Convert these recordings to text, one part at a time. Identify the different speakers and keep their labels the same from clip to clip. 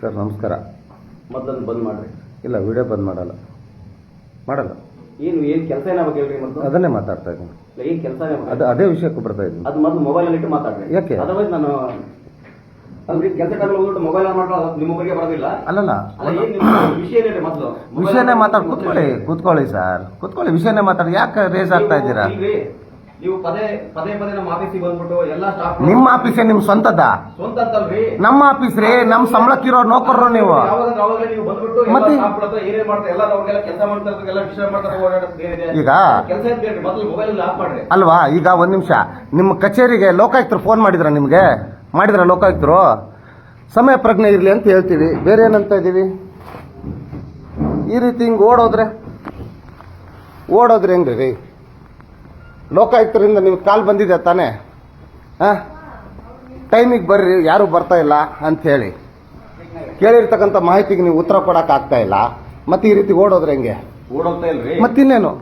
Speaker 1: Sir ನಮಸ್ಕಾರ.
Speaker 2: ಮೊದಲು ಬಂದ್ ಮಾಡ್ರಿ.
Speaker 1: ಇಲ್ಲ ವಿಡಿಯೋ ಬಂದ್ ಮಾಡಲ್ಲ. ಮಾಡಲ್ಲ.
Speaker 2: ಏನು ಏನು ಕೆಲಸ ಏನಾಗಬೇಕು ಹೇಳ್ರಿ ಮೊದಲು?
Speaker 1: ಅದನ್ನೇ ಮಾತಾಡ್ತಾ ಇದ್ದೀನಿ.
Speaker 2: ಏನು ಏನ್ ಕೆಲಸ
Speaker 1: ಅದು ಅದೇ ವಿಷಯಕ್ಕೆ ಬರ್ತಾ ಇದ್ದೀನಿ.
Speaker 2: ಅದು ಮೊದಲು ಮೊಬೈಲ್ ಅಲ್ಲಿ ಇಟ್ಟು ಮಾತಾಡ್ರಿ.
Speaker 1: ಯಾಕೆ?
Speaker 2: ಅದರ್ವೈಸ್ ನಾನು ಅಂದ್ರೆ ಕೆಲಸ ಟೈಮ್ ಹೋಗ್ಬಿಟ್ಟು ಮೊಬೈಲ್ ಆನ್ ಮಾಡ್ರೆ ಅದು ನಿಮ್ಮ ಒಬ್ಬರಿಗೆ ಬರೋದಿಲ್ಲ.
Speaker 1: ಅಲ್ಲಲ್ಲ.
Speaker 2: ಅಲ್ಲ ಏನ್ ನಿಮ್ಮ ವಿಷಯ ಏನಿದೆ ಮೊದಲು?
Speaker 1: ವಿಷಯನೇ ಮಾತಾಡಿ ಕೂತ್ಕೊಳ್ಳಿ ಕೂತ್ಕೊಳ್ಳಿ ಸರ್. ಕೂತ್ಕೊಳ್ಳಿ ವಿಷಯನೇ ಮಾತಾಡಿ. ಯಾಕೆ ರೇಸ್ ಆಗ್ತಾ ಇದ್ದೀರಾ?
Speaker 2: ನೀವು ಪದೇ ಪದೇ ಪದೇ ನಮ್ಮ ಆಫೀಸಿಗೆ ಬಂದ್ಬಿಟ್ಟು ಎಲ್ಲಾ ಸ್ಟಾಫ್
Speaker 1: ನಿಮ್ಮ ಆಫೀಸೇ ನಿಮ್ ಸ್ವಂತದ
Speaker 2: ಸ್ವಂತ ಅಂತಲ್ರಿ
Speaker 1: ನಮ್ಮ ಆಫೀಸ್ ರೀ ನಮ್ ಸಂಬಳಕ್ಕಿರೋ ನೌಕರರು ನೀವು.
Speaker 2: ಯಾವಾಗಂದ್ರೆ ಅವಾಗಲೇ ನೀವು ಬಂದ್ಬಿಟ್ಟು ಎಲ್ಲ
Speaker 1: ಮತ್ತೆ?
Speaker 2: ಸ್ಟಾಫ್ ಹತ್ರ ಏನೇನ್ ಮಾಡ್ತಾರೆ ಎಲ್ಲ ಅವ್ರಿಗೆಲ್ಲ ಕೆಲಸ ಮಾಡ್ತಾರೆ ಎಲ್ಲ ವಿಷಯ ಮಾಡ್ತಾರೆ ಓಡಾಡೋದು ಏನಿದೆ
Speaker 1: ಈಗ?
Speaker 2: ಕೆಲಸ ಅಂತ ಹೇಳ್ರಿ ಮೊದಲು ಮೊಬೈಲ್ ಆಫ್ ಮಾಡ್ರಿ.
Speaker 1: ಅಲ್ವಾ? ಈಗ ಒಂದ್ ನಿಮಿಷ. ನಿಮ್ಮ ಕಚೇರಿಗೆ ಲೋಕಾಯುಕ್ತರು ಫೋನ್ ಮಾಡಿದ್ರ ನಿಮ್ಗೆ? ಮಾಡಿದ್ರ ಲೋಕಾಯುಕ್ತರು? ಸಮಯ ಪ್ರಜ್ಞೆ ಇರ್ಲಿ ಅಂತ ಹೇಳ್ತೀವಿ. ಬೇರೆ ಏನಂತ ಇದೀವಿ ಈ ರೀತಿ ಹಿಂಗ್ ಓಡೋದ್ರೆ ಓಡೋದ್ರೆ ಹೆಂಗ್ರಿ? ರೀ ಲೋಕಾಯುಕ್ತರಿಂದ ನಿಮ್ಗೆ ಕಾಲ್ ಬಂದಿದೆ ತಾನೇ? ಹಾಂ? ಟೈಮಿಗೆ ಬರ್ರಿ ಯಾರು ಬರ್ತಾ ಇಲ್ಲ ಅಂತ ಹೇಳಿ. ಕೇಳಿರ್ತಕ್ಕಂಥ ಮಾಹಿತಿಗೆ ನೀವು ಉತ್ತರ ಕೊಡಕ್ ಆಗ್ತಾ ಇಲ್ಲ. ಮತ್ತೆ ಈ ರೀತಿ ಓಡೋದ್ರೆ ಹೆಂಗೆ?
Speaker 2: ಓಡೋಗ್ತಾ ಇಲ್ರಿ.
Speaker 1: ಮತ್ತಿನ್ನೇನು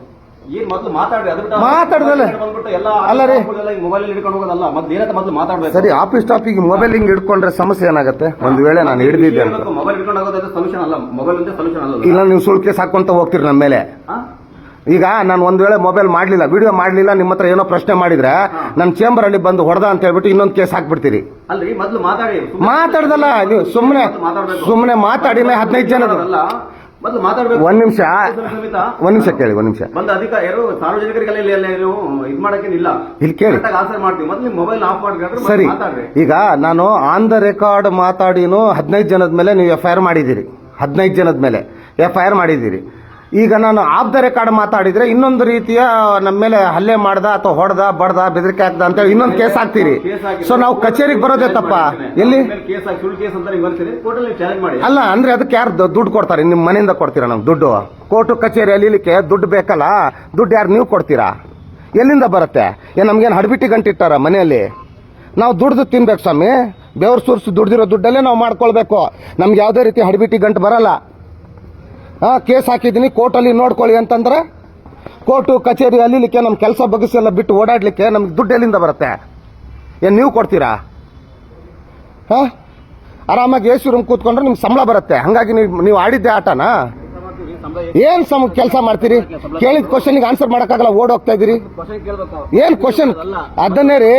Speaker 2: ಏನ್ ಮೊದಲು ಮಾತಾಡ್ರಿ ಅದ್ರ ಬಿಟ್ಟು
Speaker 1: ಮಾತಾಡ್ದಲೆ.
Speaker 2: ಬಂದ್ಬಿಟ್ಟು ಎಲ್ಲ
Speaker 1: ಅಲ್ಲ ರೀ.
Speaker 2: ಮೊಬೈಲ್ ಹಿಡ್ಕೊಂಡು ಹೋಗೋದಲ್ಲ ಮೊದ್ಲು ಏನಂತ ಮೊದಲು ಮಾತಾಡ್ಬೇಕು.
Speaker 1: ಸರಿ ಆಫೀಸ್ ಟಾಪಿಗೆ ಮೊಬೈಲ್ ಹಿಂಗ್ ಹಿಡ್ಕೊಂಡ್ರೆ ಸಮಸ್ಯೆ ಏನಾಗುತ್ತೆ? ಒಂದು ವೇಳೆ ನಾನು ಹಿಡಿದಿದ್ದೆ ಅಂತ.
Speaker 2: ಮೊಬೈಲ್ ಹಿಡ್ಕೊಂಡು ಹೋಗೋದು ಸೊಲ್ಯೂಷನ್ ಅಲ್ಲ ಮೊಬೈಲ್ ಅಂತ ಸೊಲ್ಯೂಷನ್ ಅಲ್ಲ.
Speaker 1: ಇಲ್ಲ ನೀವು ಸುಳ್ಕೆ ಸಾಕೊಂತ ಹೋಗ್ತೀರಿ ನಮ್ಮ ಮೇಲೆ? ಈಗ ನಾನು ಒಂದು ವೇಳೆ ಮೊಬೈಲ್ ಮಾಡಲಿಲ್ಲ ವಿಡಿಯೋ ಮಾಡಲಿಲ್ಲ ನಿಮ್ಮ ಹತ್ರ ಏನೋ ಪ್ರಶ್ನೆ ಮಾಡಿದ್ರೆ ನನ್ನ ಚೇಂಬರ್ ಅಲ್ಲಿ ಬಂದು ಹೊಡೆದ ಅಂತ ಹೇಳ್ಬಿಟ್ಟು ಇನ್ನೊಂದು ಕೇಸ್ ಹಾಕ್ಬಿಡ್ತೀರಿ. ಮಾತಾಡ್ದಲ್ಲ ನೀವು ಸುಮ್ಮನೆ. ಸುಮ್ಮನೆ ಮಾತಾಡಿನೇ ಹದಿನೈದು ಜನದ ಒಂದ್ ನಿಮಿಷ. ಒಂದ್ ನಿಮಿಷ ಕೇಳಿ ಒಂದ್ ನಿಮಿಷ.
Speaker 2: ಬಂದ ಸಾರ್ವಜನಿಕರಿಗೆಲ್ಲ ಇಲ್ಲಿ ಎಲ್ಲ ನೀವು ಇದ್ ಮಾಡಕ್ಕೇನಿಲ್ಲ
Speaker 1: ಇಲ್ಲಿ ಕೇಳಿ.
Speaker 2: ಆನ್ಸರ್ ಮಾಡ್ತೀವಿ. ಮೊದ್ಲು ಮೊಬೈಲ್ ಆಫ್ ಮಾಡ್ಕೊಂಡ್ರೆ
Speaker 1: ಸರಿ. ಈಗ ನಾನು ಆನ್ ದ ರೆಕಾರ್ಡ್ ಮಾತಾಡಿನೂ ಹದಿನೈದು ಜನದ ಮೇಲೆ ನೀವು ಎಫ್ ಐ ಆರ್ ಮಾಡಿದ್ದೀರಿ. ಹದಿನೈದು ಜನದ ಮೇಲೆ ಎಫ್ ಐ ಆರ್ ಮಾಡಿದ್ದೀರಿ. ಈಗ ನಾನು ಆಫ್ ದ ರೆಕಾರ್ಡ್ ಮಾತಾಡಿದ್ರೆ ಇನ್ನೊಂದು ರೀತಿಯ ನಮ್ಮ ಮೇಲೆ ಹಲ್ಲೆ ಮಾಡ್ದ ಅಥವಾ ಹೊಡೆದ ಬಡ್ದ ಬೆದರಿಕೆ ಹಾಕ್ದ ಅಂತೇಳಿ ಇನ್ನೊಂದು ಕೇಸ್ ಹಾಕ್ತೀರಿ. ಸೊ ನಾವು ಕಚೇರಿಗೆ ಬರೋದೇ ತಪ್ಪ? ಎಲ್ಲಿ?
Speaker 2: ನೀವು
Speaker 1: ಅಲ್ಲ ಅಂದ್ರೆ ಅದಕ್ಕೆ ಯಾರು ದುಡ್ಡು ಕೊಡ್ತಾರೆ? ನಿಮ್ಮ ಮನೆಯಿಂದ ಕೊಡ್ತೀರಾ ನಮ್ಗೆ ದುಡ್ಡು? ಕೋರ್ಟು ಕಚೇರಿ ಅಲಿಲಿಕ್ಕೆ ದುಡ್ಡು ಬೇಕಲ್ಲ? ದುಡ್ಡು ಯಾರು ನೀವು ಕೊಡ್ತೀರಾ? ಎಲ್ಲಿಂದ ಬರುತ್ತೆ? ಏ ನಮ್ಗೇನು ಹಡ್ಬಿಟ್ಟಿ ಗಂಟಿಟ್ಟಾರ ಮನೆಯಲ್ಲಿ? ನಾವು ದುಡ್ದು ತಿನ್ಬೇಕು ಸ್ವಾಮಿ. ಬೆವರು ಸುರಿಸಿ ದುಡ್ದಿರೋ ದುಡ್ಡಲ್ಲೇ ನಾವು ಮಾಡ್ಕೊಳ್ಬೇಕು. ನಮ್ಗೆ ಯಾವುದೇ ರೀತಿ ಹಡ್ಬಿಟ್ಟಿ ಗಂಟು ಬರಲ್ಲ. ಕೇಸ್ ಹಾಕಿದ್ದೀನಿ, ಕೋರ್ಟಲ್ಲಿ ನೋಡ್ಕೊಳ್ಳಿ ಅಂತಂದ್ರೆ, ಕೋರ್ಟು, ಕಚೇರಿ, ಅಲ್ಲಿಲಿಕ್ಕೆ ನಮ್ಮ ಕೆಲಸ ಬಗ್ಗಿಸೆಲ್ಲ ಬಿಟ್ಟು ಓಡಾಡಲಿಕ್ಕೆ ನಮ್ಗೆ ದುಡ್ಡು ಎಲ್ಲಿಂದ ಬರುತ್ತೆ? ಏನು ನೀವು ಕೊಡ್ತೀರಾ? ಹಾಂ? ಆರಾಮಾಗಿ ಎ ಕೂತ್ಕೊಂಡ್ರೆ ನಿಮ್ಗೆ ಸಂಬಳ ಬರುತ್ತೆ. ಹಂಗಾಗಿ ನೀವು ನೀವು ಆಡಿದ್ದೆ ಆಟನಾ? ಏನ್ ಸಮ ಕೆಲಸ ಮಾಡ್ತೀರಿ? ಕೇಳಿದ ಕ್ವಶನ್ಗೆ ಆನ್ಸರ್ ಮಾಡಕ್ಕಾಗಲ್ಲ, ಓಡ್ ಹೋಗ್ತಾ ಇದೀರಿ
Speaker 2: ಕ್ವಶನ್
Speaker 1: ಏನ್ ಕ್ವಶನ್ ಅದನ್ನೇ ರೀ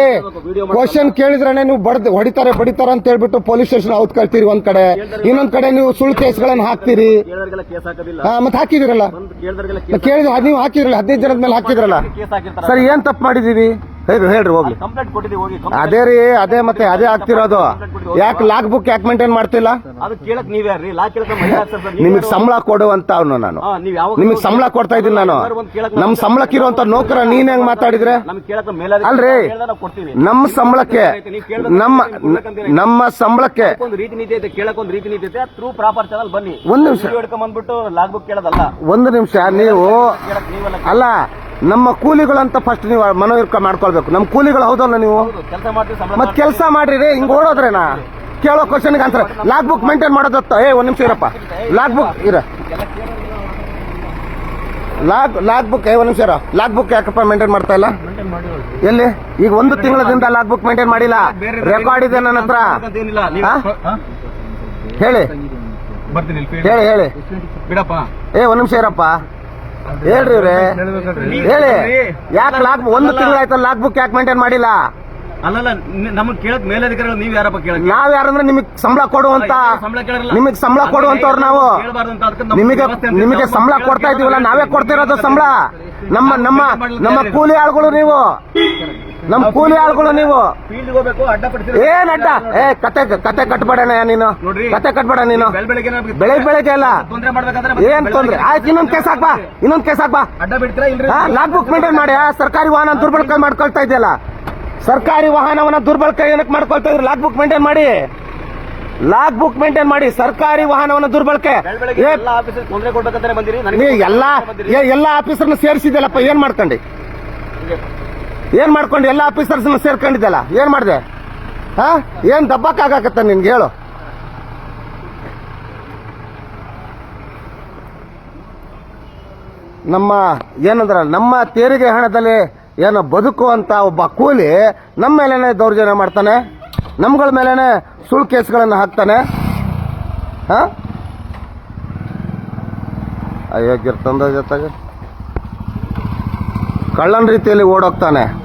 Speaker 1: ಕ್ವಶನ್ ಕೇಳಿದ್ರೆ ನೀವು ಬಡ್ದು ಹೊಡಿತಾರೆ, ಬಡಿತಾರೆ ಅಂತ ಹೇಳ್ಬಿಟ್ಟು ಪೊಲೀಸ್ ಸ್ಟೇಷನ್ ಔತ್ ಕಳ್ತೀರಿ ಒಂದ್ ಕಡೆ. ಇನ್ನೊಂದ್ ಕಡೆ ನೀವು ಸುಳ್ಳು ಕೇಸ್ಗಳನ್ನ ಹಾಕ್ತೀರಿ. ಮತ್ತೆ ಹಾಕಿದಿರಲ್ಲ ಕೇಳಿದ್ರೆ, ನೀವು ಹಾಕಿದ್ರಲ್ಲ, ಹದಿನೈದು ಜನದ ಮೇಲೆ ಹಾಕಿದ್ರಲ್ಲ? ಸರಿ, ಏನ್ ತಪ್ಪು ಮಾಡಿದೀವಿ ಹೇಳ್ರಿ ಹೇಳ್ರಿ ಹೋಗ್ಲಿ.
Speaker 2: ಕಂಪ್ಲೇಂಟ್ ಕೊಟ್ಟಿದ್ದೀವಿ ಹೋಗಿ
Speaker 1: ಅದೇ ರೀ ಅದೇ ಮತ್ತೆ ಅದೇ ಆಗ್ತಿರೋದು. ಯಾಕೆ ಲಾಕ್ ಬುಕ್ ಯಾಕೆ ಮೇಂಟೈನ್ ಮಾಡ್ತಿಲ್ಲ?
Speaker 2: ಅದು ಕೇಳಕ್ ನೀವ್ ಯಾರ್ರಿ ಲಾ ಕೇಳಕ್ ಮಹಿಳಾ ಆಫೀಸರ್ ಸರ್, ನೀವ್
Speaker 1: ನಿಮಗೆ ಸಂಬಳ ಕೊಡುವಂತ ಅವನು ನಾನು.
Speaker 2: ಹಾ, ನೀವ್ ಯಾವಾಗ
Speaker 1: ನಿಮಗೆ ಸಂಬಳ ಕೊಡ್ತಾ ಇದ್ದೀನಿ ನಾನು. ನಮ್ ಸಂಬಳಕ್ಕಿರುವಂತ ನೌಕರ ನೀನ್ ಹೆಂಗ್ ಮಾತಾಡಿದ್ರೆ?
Speaker 2: ನಮ್ಗೆ ಕೇಳಕ್ ಮೇಲಾಧಿಕಾರಿ
Speaker 1: ಅಲ್ರಿ
Speaker 2: ಕೊಡ್ತೀವಿ.
Speaker 1: ನಮ್ಮ ಸಂಬಳಕ್ಕೆ ನಮ್ಮ ನಮ್ಮ ಸಂಬಳಕ್ಕೆ
Speaker 2: ಒಂದು ರೀತಿ ನೀತಿ ಐತೆ ಕೇಳಕ್ ಒಂದು ರೀತಿ ನೀತಿ ಐತೆ ಥ್ರೂ ಪ್ರಾಪರ್ ಚಾನಲ್ ಬನ್ನಿ.
Speaker 1: ಒಂದ್ ನಿಮಿಷ.
Speaker 2: ವಿಡಿಯೋ ಹಿಡ್ಕೊಂಡ್ ಬಂದ್ಬಿಟ್ಟು ಲಾಗ್ ಬುಕ್ ಕೇಳೋದಲ್ಲ.
Speaker 1: ಒಂದು ನಿಮಿಷ ನೀವು
Speaker 2: ಕೇಳಕ್ ನೀವೆಲ್ಲ
Speaker 1: ಅಲ್ಲ ನಮ್ಮ ಕೂಲಿಗಳಂತ ಫಸ್ಟ್ ನೀವು ಮನವಿರ್ಕ ಮಾಡ್ಕೊಳ್ಬೇಕು. ನಮ್ಮ ಕೂಲಿಗಳು ಹೌದಲ್ಲ ನೀವು?
Speaker 2: ಕೆಲಸ ಮಾಡ್ತೀವಿ ಸಂಬಳ
Speaker 1: ಮತ್ ಕೆಲಸ ಮಾಡ್ರಿ ರೀ ಹಿಂಗ್ ಓಡೋದ್ರೇನಾ? ಕೇಳೋ ಕ್ವಶನ್ಗೆ ಆನ್ಸರ್ ಲಾಗ್ ಬುಕ್ ಮೇಂಟೈನ್ ಮಾಡೋದತ್ತ ಏ ಒಂದ್ ನಿಮಿಷ ಇರಪ್ಪ. ಲಾಕ್ ಬುಕ್ ಇರ. ಲಾಕ್ ಲಾಗ್ ಬುಕ್ ಏ ಒಂದ್ ನಿಮಿಷ ಇರ. ಲಾಗ್ ಬುಕ್ ಯಾಕಪ್ಪ ಮೇಂಟೈನ್ ಮಾಡ್ತಾ ಇಲ್ಲ? ಎಲ್ಲಿ? ಈಗ ಒಂದು ತಿಂಗಳದಿಂದ ಲಾಗ್ ಬುಕ್ ಮೇಂಟೈನ್ ಮಾಡಿಲ್ಲ. ರೆಕಾರ್ಡ್ ಇದೆ ನನ್ನ ಹತ್ರ? ಹೇಳಿ. ಹೇಳಿ ಹೇಳಿ.
Speaker 2: ಬಿಡಪ್ಪ.
Speaker 1: ಏ ಒಂದ್ ನಿಮಿಷ ಇರಪ್ಪ. ಹೇಳ್ರಿ ಇವ್ರೆ. ಹೇಳಿ. ಯಾಕೆ ಲಾಕ್ ಒಂದು ತಿಂಗಳಾಯ್ತು ಲಾಕ್ ಬುಕ್ ಯಾಕೆ ಮೇಂಟೈನ್ ಮಾಡಿಲ್ಲ?
Speaker 2: ಅಲ್ಲಲ್ಲ ನಮಗ್ ಕೇಳಕ್ ಮೇಲಧಿಕಾರಿಗಳು ನೀವ್ ಯಾರಪ್ಪ ಕೇಳ
Speaker 1: ನಾವ್ ಯಾರಂದ್ರೆ ನಿಮಗ್ ಸಂಬಳ ಕೊಡುವಂತ ನಿಮಗ್ ಸಂಬಳ ಕೊಡುವಂತವ್ರು ನಾವು. ನಿಮಗೆ ನಿಮಗೆ ಸಂಬಳ ಕೊಡ್ತಾ ಇದೀವಲ್ಲ ನಾವೇ ಕೊಡ್ತಿರೋದು ಸಂಬಳ. ನಮ್ಮ ನಮ್ಮ ನಮ್ಮ ಕೂಲಿ ಆಳುಗಳು ನೀವು. ನಮ್ಮ ಕೂಲಿ ಆಳ್ಗಳು ನೀವು.
Speaker 2: ಫೀಲ್ಡ್ ಹೋಗ್ಬೇಕು ಅಡ್ಡ ಪಡಿಸಿ
Speaker 1: ಏನ್ ಅಡ್ಡ ಏ ಕತೆ ಕತೆ ಕಟ್ಬೇಡಣ ನೀನು. ಕತೆ ಕಟ್ಬೇಡ ನೀನು.
Speaker 2: ಬೆಳಿಗ್ ಬೆಳಗ್ಗೆ
Speaker 1: ಅಲ್ಲ.
Speaker 2: ತೊಂದ್ರೆ ಮಾಡ್ಬೇಕಾದ್ರೆ ಮತ್ತೆ
Speaker 1: ಏನ್ ತೊಂದ್ರೆ? ಆಯ್ತು ಇನ್ನೊಂದ್ ಕೇಸ್ ಹಾಕ್ಬಾ. ಇನ್ನೊಂದ್ ಕೇಸ್ ಹಾಕ್ಬಾ.
Speaker 2: ಅಡ್ಡ ಬಿಡ್ತೀರಾ ಇಲ್ರಿ?
Speaker 1: ಲಾಕ್ ಬುಕ್ ಮೇಂಟೈನ್ ಮಾಡಿ ಸರ್ಕಾರಿ ವಾಹನ ದುರ್ಬಳಕೆ ಮಾಡ್ಕೊಳ್ತಾ ಇದೆಯಲ್ಲ. ಸರ್ಕಾರಿ ವಾಹನವನ್ನ ದುರ್ಬಳಕೆ ಏನಕ್ಕೆ ಮಾಡ್ಕೊಳ್ತಾ ಇದ್ರೆ? ಲಾಕ್ ಬುಕ್ ಮೇಂಟೈನ್ ಮಾಡಿ. ಲಾಕ್ ಬುಕ್ ಮೇಂಟೈನ್ ಮಾಡಿ ಸರ್ಕಾರಿ ವಾಹನವನ್ನ ದುರ್ಬಳಕೆ.
Speaker 2: ಎಲ್ಲ ಆಫೀಸಲ್ಲಿ ತೊಂದ್ರೆ ಕೊಡ್ಬೇಕಂತಾನೆ ಬಂದಿರಿ.
Speaker 1: ನೀ
Speaker 2: ನನಗೆ
Speaker 1: ಎಲ್ಲಾ ಏ, ಎಲ್ಲಾ ಆಫೀಸರ್ನ ಸೇರಿಸಿದ್ಯಲ್ಲಪ್ಪ ಏನ್ ಮಾಡ್ಕೊಂಡಿ ಏನ್ ಮಾಡ್ಕೊಂಡು ಎಲ್ಲಾ ಆಫೀಸರ್ಸ್ನ ಸೇರ್ಕೊಂಡಿದ್ದಲ್ಲ? ಏನು ಮಾಡಿದೆ? ಹಾ? ಏನು ದಬ್ಬಕ್ಕಾಗತ್ತ ನಿನ್ಗೆ? ಹೇಳು. ನಮ್ಮ ಏನಂದ್ರ, ನಮ್ಮ ತೆರಿಗೆ ಹಣದಲ್ಲಿ ಏನೋ ಬದುಕುವಂತ ಒಬ್ಬ ಕೂಲಿ ನಮ್ಮ ಮೇಲೇನೆ ದೌರ್ಜನ್ಯ ಮಾಡ್ತಾನೆ. ನಮ್ಗಳ ಮೇಲೇನೆ ಸುಳ್ಳು ಕೇಸ್ಗಳನ್ನು ಹಾಕ್ತಾನೆ. ಹಾಂ? ಅಯೋಗ್ಯರ ತಂದ ಜೊತೆಗೆ. ಕಳ್ಳನ ರೀತಿಯಲ್ಲಿ ಓಡೋಗ್ತಾನೆ.